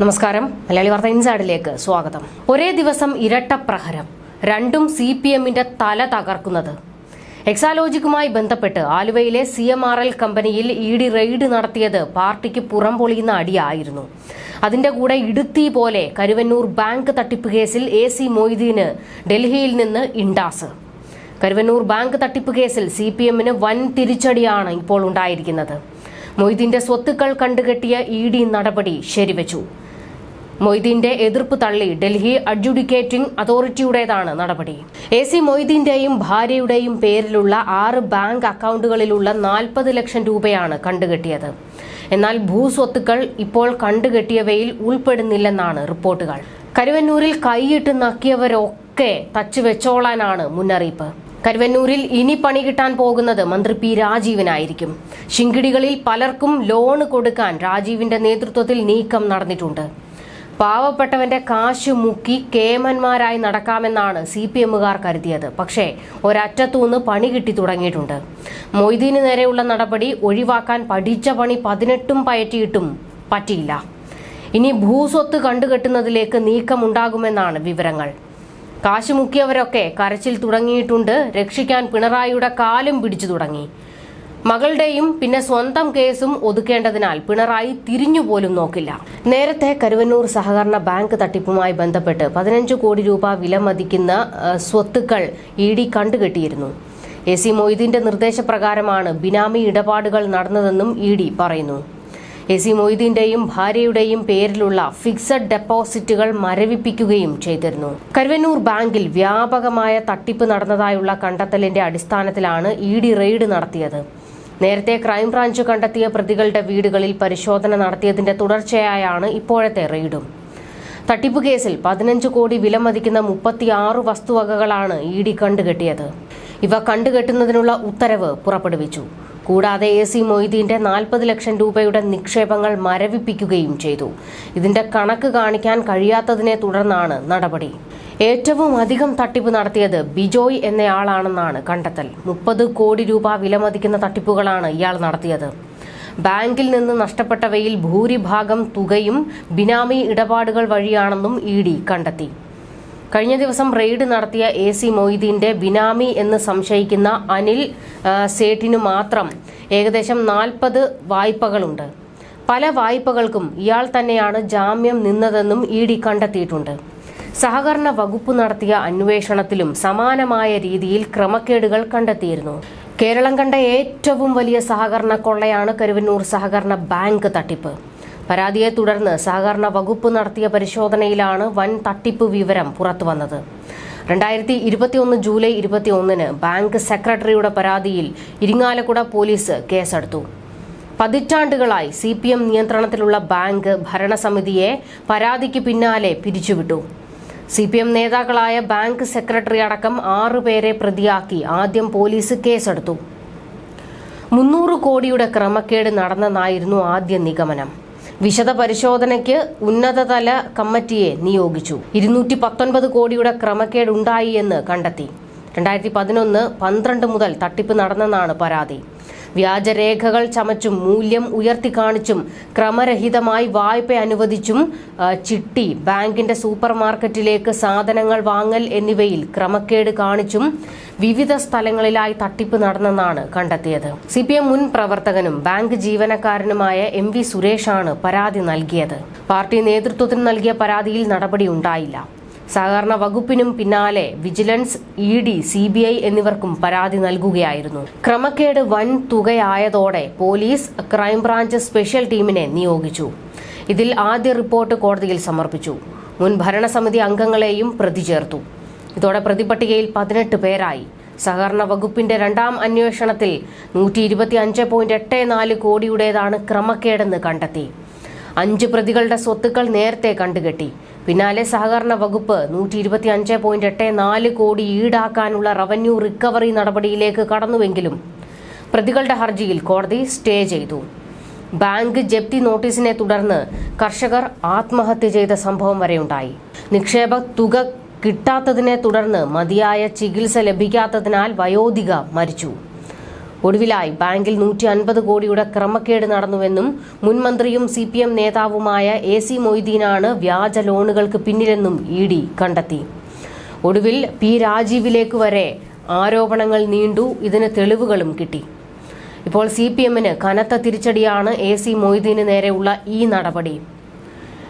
നമസ്കാരം. മലയാളി വാർത്ത ഇൻസൈഡിലേക്ക് സ്വാഗതം. ഒരേ ദിവസം ഇരട്ട പ്രഹരം. രണ്ടും സി പി എമ്മിന്റെ തല തകർക്കുന്നത്. എക്സാലോജിക്കുമായി ബന്ധപ്പെട്ട് ആലുവയിലെ സി എം ആർ എൽ കമ്പനിയിൽ ഇ ഡി റെയ്ഡ് നടത്തിയത് പാർട്ടിക്ക് പുറം പൊളിയുന്ന അടിയായിരുന്നു. അതിന്റെ കൂടെ ഇടുത്തി പോലെ കരുവന്നൂർ ബാങ്ക് തട്ടിപ്പ് കേസിൽ എ സി മൊയ്തീന് ഡൽഹിയിൽ നിന്ന് ഇൻഡാസ് കരുവന്നൂർ ബാങ്ക് തട്ടിപ്പ് കേസിൽ സി പി എമ്മിന് വൻ തിരിച്ചടിയാണ് ഇപ്പോൾ ഉണ്ടായിരിക്കുന്നത്. മൊയ്തീന്റെ സ്വത്തുക്കൾ കണ്ടുകെട്ടിയ ഇ ഡി നടപടി ശരിവച്ചു. മൊയ്തീന്റെ എതിർപ്പ് തള്ളി ഡൽഹി അഡ്ജുഡിക്കേറ്റിംഗ് അതോറിറ്റിയുടേതാണ് നടപടി. എ സി മൊയ്തീന്റെയും ഭാര്യയുടെയും പേരിലുള്ള ആറ് ബാങ്ക് അക്കൗണ്ടുകളിലുള്ള നാൽപ്പത് ലക്ഷം രൂപയാണ് കണ്ടുകെട്ടിയത്. എന്നാൽ ഭൂസ്വത്തുക്കൾ ഇപ്പോൾ കണ്ടുകെട്ടിയവയിൽ ഉൾപ്പെടുന്നില്ലെന്നാണ് റിപ്പോർട്ടുകൾ. കരുവന്നൂരിൽ കൈയിട്ട് നക്കിയവരൊക്കെ തച്ചുവെച്ചോളാനാണ് മുന്നറിയിപ്പ്. കരുവന്നൂരിൽ ഇനി പണി കിട്ടാൻ പോകുന്നത് മന്ത്രി പി രാജീവിനായിരിക്കും. ശിങ്കിടികളിൽ പലർക്കും ലോണ് കൊടുക്കാൻ രാജീവിന്റെ നേതൃത്വത്തിൽ നീക്കം നടന്നിട്ടുണ്ട്. പാവപ്പെട്ടവന്റെ കാശ് മുക്കി കേമന്മാരായി നടക്കാമെന്നാണ് സി പി എമ്മുകാർ കരുതിയത്. പക്ഷേ ഒരറ്റത്തുനിന്ന് പണി കിട്ടി തുടങ്ങിയിട്ടുണ്ട്. മൊയ്തീന് നേരെയുള്ള നടപടി ഒഴിവാക്കാൻ പഠിച്ച പണി പതിനെട്ടും പയറ്റിയിട്ടും പറ്റിയില്ല. ഇനി ഭൂസ്വത്ത് കണ്ടുകെട്ടുന്നതിലേക്ക് നീക്കമുണ്ടാകുമെന്നാണ് വിവരങ്ങൾ. കാശ് മുക്കിയവരൊക്കെ കരച്ചിൽ തുടങ്ങിയിട്ടുണ്ട്. രക്ഷിക്കാൻ പിണറായിയുടെ കാലും പിടിച്ചു തുടങ്ങി. മകളുടെയും പിന്നെ സ്വന്തം കേസും ഒതുക്കേണ്ടതിനാൽ പിണറായി തിരിഞ്ഞുപോലും നോക്കില്ല. നേരത്തെ കരുവന്നൂർ സഹകരണ ബാങ്ക് തട്ടിപ്പുമായി ബന്ധപ്പെട്ട് പതിനഞ്ച് കോടി രൂപ വിലമതിക്കുന്ന മതിക്കുന്ന സ്വത്തുക്കൾ ഇ ഡി കണ്ടുകെട്ടിയിരുന്നു. എ സി മൊയ്തീന്റെ നിർദ്ദേശപ്രകാരമാണ് ബിനാമി ഇടപാടുകൾ നടന്നതെന്നും ഇ ഡി പറയുന്നു. എ സി മൊയ്തീന്റെയും ഭാര്യയുടെയും പേരിലുള്ള ഫിക്സഡ് ഡെപ്പോസിറ്റുകൾ മരവിപ്പിക്കുകയും ചെയ്തിരുന്നു. കരുവന്നൂർ ബാങ്കിൽ വ്യാപകമായ തട്ടിപ്പ് നടന്നതായുള്ള കണ്ടെത്തലിന്റെ അടിസ്ഥാനത്തിലാണ് ഇ ഡി റെയ്ഡ് നടത്തിയത്. നേരത്തെ ക്രൈംബ്രാഞ്ച് കണ്ടെത്തിയ പ്രതികളുടെ വീടുകളിൽ പരിശോധന നടത്തിയതിന്റെ തുടർച്ചയായാണ് ഇപ്പോഴത്തെ റെയ്ഡും. തട്ടിപ്പ് കേസിൽ പതിനഞ്ച് കോടി വിലമതിക്കുന്ന മുപ്പത്തിയാറ് വസ്തുവകകളാണ് ഇ ഡി കണ്ടുകെട്ടിയത്. ഇവ കണ്ടുകെട്ടുന്നതിനുള്ള ഉത്തരവ് പുറപ്പെടുവിച്ചു. കൂടാതെ എ സി മൊയ്തീന്റെ നാൽപ്പത് ലക്ഷം രൂപയുടെ നിക്ഷേപങ്ങൾ മരവിപ്പിക്കുകയും ചെയ്തു. ഇതിന്റെ കണക്ക് കാണിക്കാൻ കഴിയാത്തതിനെ തുടർന്നാണ് നടപടി. ഏറ്റവും അധികം തട്ടിപ്പ് നടത്തിയത് ബിജോയ് എന്നയാളാണെന്നാണ് കണ്ടെത്തൽ. മുപ്പത് കോടി രൂപ വിലമതിക്കുന്ന തട്ടിപ്പുകളാണ് ഇയാൾ നടത്തിയത്. ബാങ്കിൽ നിന്ന് നഷ്ടപ്പെട്ടവയിൽ ഭൂരിഭാഗം തുകയും ബിനാമി ഇടപാടുകൾ വഴിയാണെന്നും ഇ ഡി കണ്ടെത്തി. കഴിഞ്ഞ ദിവസം റെയ്ഡ് നടത്തിയ എ സി മൊയ്തീന്റെ ബിനാമി എന്ന് സംശയിക്കുന്ന അനിൽ സേഠിനു മാത്രം ഏകദേശം നാൽപ്പത് വായ്പകളുണ്ട്. പല വായ്പകൾക്കും ഇയാൾ തന്നെയാണ് ജാമ്യം നിന്നതെന്നും ഇ ഡി കണ്ടെത്തിയിട്ടുണ്ട്. സഹകരണ വകുപ്പ് നടത്തിയ അന്വേഷണത്തിലും സമാനമായ രീതിയിൽ ക്രമക്കേടുകൾ കണ്ടെത്തിയിരുന്നു. കേരളം കണ്ട ഏറ്റവും വലിയ സഹകരണ കൊള്ളയാണ് കരുവന്നൂർ സഹകരണ ബാങ്ക് തട്ടിപ്പ്. പരാതിയെ തുടർന്ന് സഹകരണ വകുപ്പ് നടത്തിയ പരിശോധനയിലാണ് വൻ തട്ടിപ്പ് വിവരം പുറത്തുവന്നത്. രണ്ടായിരത്തി ഇരുപത്തിയൊന്ന് ജൂലൈ ഇരുപത്തിയൊന്നിന് ബാങ്ക് സെക്രട്ടറിയുടെ പരാതിയിൽ ഇരിങ്ങാലക്കുട പോലീസ് കേസെടുത്തു. പതിറ്റാണ്ടുകളായി സി പി എം നിയന്ത്രണത്തിലുള്ള ബാങ്ക് ഭരണസമിതിയെ പരാതിക്ക് പിന്നാലെ പിരിച്ചുവിട്ടു. സി പി എം നേതാക്കളായ ബാങ്ക് സെക്രട്ടറി അടക്കം ആറുപേരെ പ്രതിയാക്കി ആദ്യം പോലീസ് കേസെടുത്തു. മുന്നൂറ് കോടിയുടെ ക്രമക്കേട് നടന്നെന്നായിരുന്നു ആദ്യ നിഗമനം. വിശദ പരിശോധനയ്ക്ക് ഉന്നതതല കമ്മിറ്റിയെ നിയോഗിച്ചു. ഇരുന്നൂറ്റി പത്തൊൻപത് കോടിയുടെ ക്രമക്കേടുണ്ടായി എന്ന് കണ്ടെത്തി. രണ്ടായിരത്തി പതിനൊന്ന് പന്ത്രണ്ട് മുതൽ തട്ടിപ്പ് നടന്നെന്നാണ് പരാതി. വ്യാജരേഖകൾ ചമച്ചും മൂല്യം ഉയർത്തി കാണിച്ചും ക്രമരഹിതമായി വായ്പ അനുവദിച്ചും ചിട്ടി ബാങ്കിന്റെ സൂപ്പർ മാർക്കറ്റിലേക്ക് സാധനങ്ങൾ വാങ്ങൽ എന്നിവയിൽ ക്രമക്കേട് കാണിച്ചും വിവിധ സ്ഥലങ്ങളിലായി തട്ടിപ്പ് നടന്നെന്നാണ് കണ്ടെത്തിയത്. സി മുൻ പ്രവർത്തകനും ബാങ്ക് ജീവനക്കാരനുമായ എം വി സുരേഷാണ് പരാതി നൽകിയത്. പാർട്ടി നേതൃത്വത്തിന് നൽകിയ പരാതിയിൽ നടപടി ഉണ്ടായില്ല. സഹകരണ വകുപ്പിനും പിന്നാലെ vigilance E D C B I എന്നിവർക്കും പരാതി നൽകുകയായിരുന്നു. ക്രമക്കേട് വൻ തുകയായതോടെ പോലീസ് ക്രൈംബ്രാഞ്ച് സ്പെഷ്യൽ ടീമിനെ നിയോഗിച്ചു. ഇതിൽ ആദ്യ റിപ്പോർട്ട് കോടതിയിൽ സമർപ്പിച്ചു. മുൻ ഭരണസമിതി അംഗങ്ങളെയും പ്രതി ചേർത്തു ഇതോടെ പ്രതിപട്ടികയിൽ പതിനെട്ട് പേരായി. സഹകരണ വകുപ്പിന്റെ രണ്ടാം അന്വേഷണത്തിൽ നൂറ്റി ഇരുപത്തി അഞ്ച് പോയിന്റ് എട്ട് നാല് കോടിയുടേതാണ് ക്രമക്കേടെന്ന് കണ്ടെത്തി. അഞ്ച് പ്രതികളുടെ സ്വത്തുക്കൾ നേരത്തെ കണ്ടുകെട്ടി. പിന്നാലെ സഹകരണ വകുപ്പ് നൂറ്റി ഇരുപത്തി അഞ്ച് പോയിന്റ് എട്ട് നാല് കോടി ഈടാക്കാനുള്ള റവന്യൂ റിക്കവറി നടപടിയിലേക്ക് കടന്നുവെങ്കിലും പ്രതികളുടെ ഹർജിയിൽ കോടതി സ്റ്റേ ചെയ്തു. ബാങ്ക് ജപ്തി നോട്ടീസിനെ തുടർന്ന് കർഷകർ ആത്മഹത്യ ചെയ്ത സംഭവം വരെയുണ്ടായി. നിക്ഷേപ തുക കിട്ടാത്തതിനെ തുടർന്ന് മതിയായ ചികിത്സ ലഭിക്കാത്തതിനാൽ വയോധിക മരിച്ചു. ഒടുവിലായി ബാങ്കിൽ നൂറ്റി അൻപത് കോടിയുടെ ക്രമക്കേട് നടന്നുവെന്നും മുൻമന്ത്രിയും സി പി എം നേതാവുമായ എ സി മൊയ്തീനാണ് വ്യാജ ലോണുകൾക്ക് പിന്നിലെന്നും ഇ ഡി കണ്ടെത്തി. ഒടുവിൽ പി രാജീവിലേക്ക് വരെ ആരോപണങ്ങൾ നീണ്ടു ഇതിന് തെളിവുകളും കിട്ടി. ഇപ്പോൾ സി പി എമ്മിന് കനത്ത തിരിച്ചടിയാണ് എ സി മൊയ്തീന് നേരെയുള്ള ഈ നടപടി.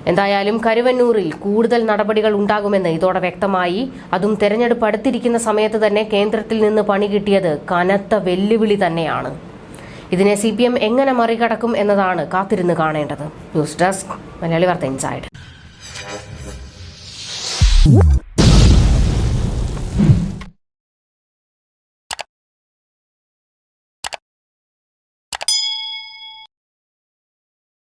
എന്തായാലും കരുവന്നൂരിൽ കൂടുതൽ നടപടികൾ ഉണ്ടാകുമെന്ന് ഇതോടെ വ്യക്തമായി. അതും തെരഞ്ഞെടുപ്പ് അടുത്തിരിക്കുന്ന സമയത്ത് തന്നെ കേന്ദ്രത്തിൽ നിന്ന് പണി കിട്ടിയത് കനത്ത വെല്ലുവിളി തന്നെയാണ്. ഇതിനെ സി പി എം എങ്ങനെ മറികടക്കും എന്നതാണ് കാത്തിരുന്ന് കാണേണ്ടത്. ന്യൂസ് ഡെസ്ക് മലയാളി വാർത്ത ഇൻസൈഡ്.